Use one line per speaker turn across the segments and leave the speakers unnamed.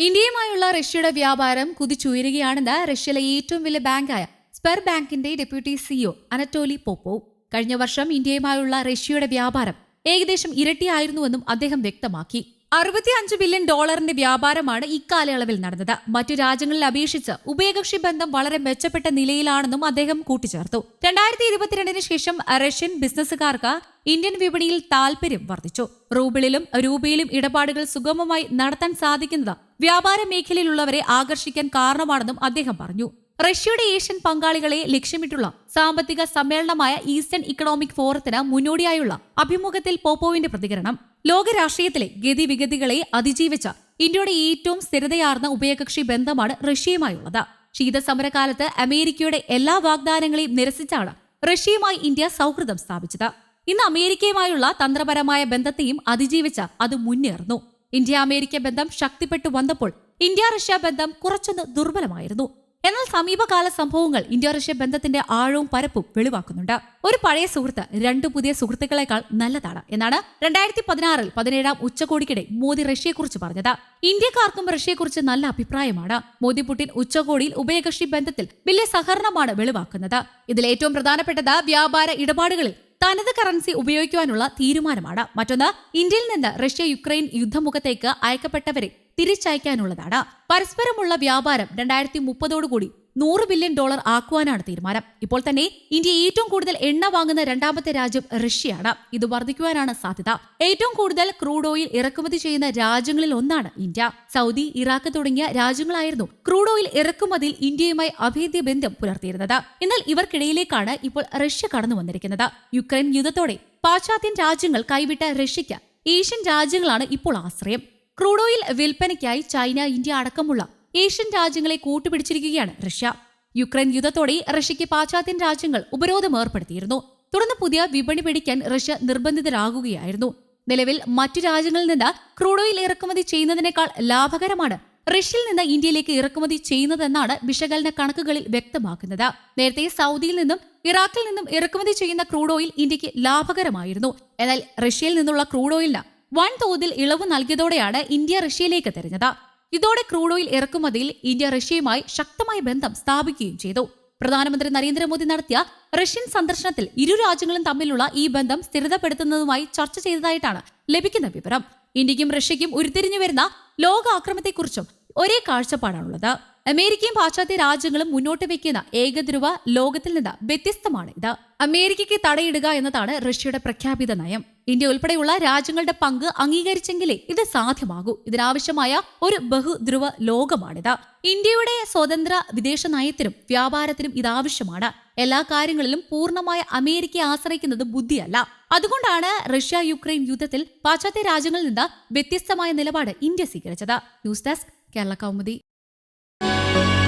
ഇന്ത്യയുമായുള്ള റഷ്യയുടെ വ്യാപാരം കുതിച്ചുയരുകയാണെന്ന് റഷ്യയിലെ ഏറ്റവും വലിയ ബാങ്കായ സ്പെർ ബാങ്കിന്റെ ഡെപ്യൂട്ടി സിഇഒ അനറ്റോലി പോപ്പോവ് കഴിഞ്ഞ വർഷം ഇന്ത്യയുമായുള്ള റഷ്യയുടെ വ്യാപാരം ഏകദേശം ഇരട്ടിയായിരുന്നുവെന്നും അദ്ദേഹം വ്യക്തമാക്കി. അറുപത്തിയഞ്ച് ബില്യൺ ഡോളറിന്റെ വ്യാപാരമാണ് ഇക്കാലയളവിൽ നടന്നത്. മറ്റു രാജ്യങ്ങളിൽ അപേക്ഷിച്ച് ഉഭയകക്ഷി ബന്ധം വളരെ മെച്ചപ്പെട്ട നിലയിലാണെന്നും അദ്ദേഹം കൂട്ടിച്ചേർത്തു. രണ്ടായിരത്തി ഇരുപത്തിരണ്ടിന് ശേഷം റഷ്യൻ ബിസിനസ്സുകാർക്ക് ഇന്ത്യൻ വിപണിയിൽ താൽപര്യം വർദ്ധിച്ചു. റൂബിളിലും രൂപയിലും ഇടപാടുകൾ സുഗമമായി നടത്താൻ സാധിക്കുന്നത് വ്യാപാര മേഖലയിലുള്ളവരെ ആകർഷിക്കാൻ കാരണമാണെന്നും അദ്ദേഹം പറഞ്ഞു. റഷ്യയുടെ ഏഷ്യൻ പങ്കാളികളെ ലക്ഷ്യമിട്ടുള്ള സാമ്പത്തിക സമ്മേളനമായ ഈസ്റ്റേൺ ഇക്കണോമിക് ഫോറത്തിന് മുന്നോടിയായുള്ള അഭിമുഖത്തിൽ പോപ്പോവിന്റെ പ്രതികരണം. ലോകരാഷ്ട്രീയത്തിലെ ഗതിവിഗതികളെ അതിജീവിച്ച ഇന്ത്യയുടെ ഏറ്റവും സ്ഥിരതയാർന്ന ഉഭയകക്ഷി ബന്ധമാണ് റഷ്യയുമായുള്ളത്. ശീതസമരകാലത്ത് അമേരിക്കയുടെ എല്ലാ വാഗ്ദാനങ്ങളെയും നിരസിച്ചാണ് റഷ്യയുമായി ഇന്ത്യ സൗഹൃദം സ്ഥാപിച്ചത്. ഇന്ന് അമേരിക്കയുമായുള്ള തന്ത്രപരമായ ബന്ധത്തെയും അതിജീവിച്ച അത് മുന്നേറുന്നു. ഇന്ത്യ അമേരിക്ക ബന്ധം ശക്തിപ്പെട്ടു വന്നപ്പോൾ ഇന്ത്യ റഷ്യ ബന്ധം കുറച്ചൊന്ന് ദുർബലമായിരുന്നു. എന്നാൽ സമീപകാല സംഭവങ്ങൾ ഇന്ത്യ റഷ്യ ബന്ധത്തിന്റെ ആഴവും പരപ്പും വെളിവാക്കുന്നുണ്ട്. ഒരു പഴയ സുഹൃത്ത് രണ്ടു പുതിയ സുഹൃത്തുക്കളെക്കാൾ നല്ലതാണ് എന്നാണ് രണ്ടായിരത്തി പതിനാറിൽ പതിനേഴാം ഉച്ചകോടിക്കിടെ മോദി റഷ്യയെക്കുറിച്ച് പറഞ്ഞത്. ഇന്ത്യക്കാർക്കും റഷ്യയെക്കുറിച്ച് നല്ല അഭിപ്രായമാണ്. മോദി പുടിൻ ഉച്ചകോടിയിൽ ഉഭയകക്ഷി ബന്ധത്തിൽ വലിയ സഹകരണമാണ് വെളിവാക്കുന്നത്. ഇതിൽ ഏറ്റവും പ്രധാനപ്പെട്ടത് വ്യാപാര ഇടപാടുകളിൽ തനത് കറൻസി ഉപയോഗിക്കുവാനുള്ള തീരുമാനമാണ്. മറ്റൊന്ന് ഇന്ത്യയിൽ നിന്ന് റഷ്യ യുക്രൈൻ യുദ്ധമുഖത്തേക്ക് അയക്കപ്പെട്ടവരെ തിരിച്ചയക്കാനുള്ളതാണ്. പരസ്പരമുള്ള വ്യാപാരം രണ്ടായിരത്തി മുപ്പതോടുകൂടി നൂറ് ബില്യൺ ഡോളർ ആക്കുവാനാണ് തീരുമാനം. ഇപ്പോൾ തന്നെ ഇന്ത്യ ഏറ്റവും കൂടുതൽ എണ്ണ വാങ്ങുന്ന രണ്ടാമത്തെ രാജ്യം റഷ്യയാണ്. ഇത് വർദ്ധിക്കുവാനാണ് സാധ്യത. ഏറ്റവും കൂടുതൽ ക്രൂഡ് ഓയിൽ ഇറക്കുമതി ചെയ്യുന്ന രാജ്യങ്ങളിൽ ഒന്നാണ് ഇന്ത്യ. സൗദി ഇറാഖ് തുടങ്ങിയ രാജ്യങ്ങളായിരുന്നു ക്രൂഡ് ഓയിൽ ഇറക്കുമതിയിൽ ഇന്ത്യയുമായി അഭേദ്യ ബന്ധം പുലർത്തിയിരുന്നത്. എന്നാൽ ഇവർക്കിടയിലേക്കാണ് ഇപ്പോൾ റഷ്യ കടന്നു വന്നിരിക്കുന്നത്. യുക്രൈൻ യുദ്ധത്തോടെ പാശ്ചാത്യൻ രാജ്യങ്ങൾ കൈവിട്ട റഷ്യയ്ക്ക് ഏഷ്യൻ രാജ്യങ്ങളാണ് ഇപ്പോൾ ആശ്രയം. ക്രൂഡ് ഓയിൽ വിൽപ്പനയ്ക്കായി ചൈന ഇന്ത്യ അടക്കമുള്ള ഏഷ്യൻ രാജ്യങ്ങളെ കൂട്ടുപിടിച്ചിരിക്കുകയാണ് റഷ്യ. യുക്രൈൻ യുദ്ധത്തോടെ റഷ്യയ്ക്ക് പാശ്ചാത്യൻ രാജ്യങ്ങൾ ഉപരോധം ഏർപ്പെടുത്തിയിരുന്നു. തുടർന്ന് പുതിയ വിപണി പിടിക്കാൻ റഷ്യ നിർബന്ധിതരാകുകയായിരുന്നു. നിലവിൽ മറ്റു രാജ്യങ്ങളിൽ നിന്ന് ക്രൂഡ് ഓയിൽ ഇറക്കുമതി ചെയ്യുന്നതിനേക്കാൾ ലാഭകരമാണ് റഷ്യയിൽ നിന്ന് ഇന്ത്യയിലേക്ക് ഇറക്കുമതി ചെയ്യുന്നതെന്നാണ് വിശകലന കണക്കുകളിൽ വ്യക്തമാക്കുന്നത്. നേരത്തെ സൗദിയിൽ നിന്നും ഇറാഖിൽ നിന്നും ഇറക്കുമതി ചെയ്യുന്ന ക്രൂഡ് ഓയിൽ ഇന്ത്യയ്ക്ക് ലാഭകരമായിരുന്നു. എന്നാൽ റഷ്യയിൽ നിന്നുള്ള ക്രൂഡ് ഓയിലിന് വൻതോതിൽ ഇളവ് നൽകിയതോടെയാണ് ഇന്ത്യ റഷ്യയിലേക്ക് തിരിഞ്ഞത്. ഇതോടെ ക്രൂഡ് ഓയിൽ ഇറക്കുമതിയിൽ ഇന്ത്യ റഷ്യയുമായി ശക്തമായ ബന്ധം സ്ഥാപിക്കുകയും ചെയ്തു. പ്രധാനമന്ത്രി നരേന്ദ്രമോദി നടത്തിയ റഷ്യൻ സന്ദർശനത്തിൽ ഇരു രാജ്യങ്ങളും തമ്മിലുള്ള ഈ ബന്ധം സ്ഥിരതപ്പെടുത്തുന്നതുമായി ചർച്ച ചെയ്തതായിട്ടാണ് ലഭിക്കുന്ന വിവരം. ഇന്ത്യക്കും റഷ്യയ്ക്കും ഉരുത്തിരിഞ്ഞു വരുന്ന ലോകാക്രമത്തെക്കുറിച്ചും ഒരേ കാഴ്ചപ്പാടാണുള്ളത്. അമേരിക്കയും പാശ്ചാത്യ രാജ്യങ്ങളും മുന്നോട്ട് വയ്ക്കുന്ന ഏകധ്രുവ ലോകത്തിൽ നിന്ന് വ്യത്യസ്തമാണ്. ഇത് അമേരിക്കയ്ക്ക് തടയിടുക എന്നതാണ് റഷ്യയുടെ പ്രഖ്യാപിത നയം. ഇന്ത്യ ഉൾപ്പെടെയുള്ള രാജ്യങ്ങളുടെ പങ്ക് അംഗീകരിച്ചെങ്കിലേ ഇത് സാധ്യമാകൂ. ഇതിനാവശ്യമായ ഒരു ബഹുധ്രുവ ലോകമാണിത് ഇന്ത്യയുടെ സ്വതന്ത്ര വിദേശ നയത്തിനും വ്യാപാരത്തിനും ഇതാവശ്യമാണ് എല്ലാ കാര്യങ്ങളിലും പൂർണമായ അമേരിക്കയെ ആശ്രയിക്കുന്നത് ബുദ്ധിയല്ല. അതുകൊണ്ടാണ് റഷ്യ യുക്രൈൻ യുദ്ധത്തിൽ പാശ്ചാത്യ രാജ്യങ്ങളിൽ നിന്ന് വ്യത്യസ്തമായ നിലപാട് ഇന്ത്യ സ്വീകരിച്ചത്. News desk Kerala Kaumudi.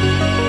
Thank you.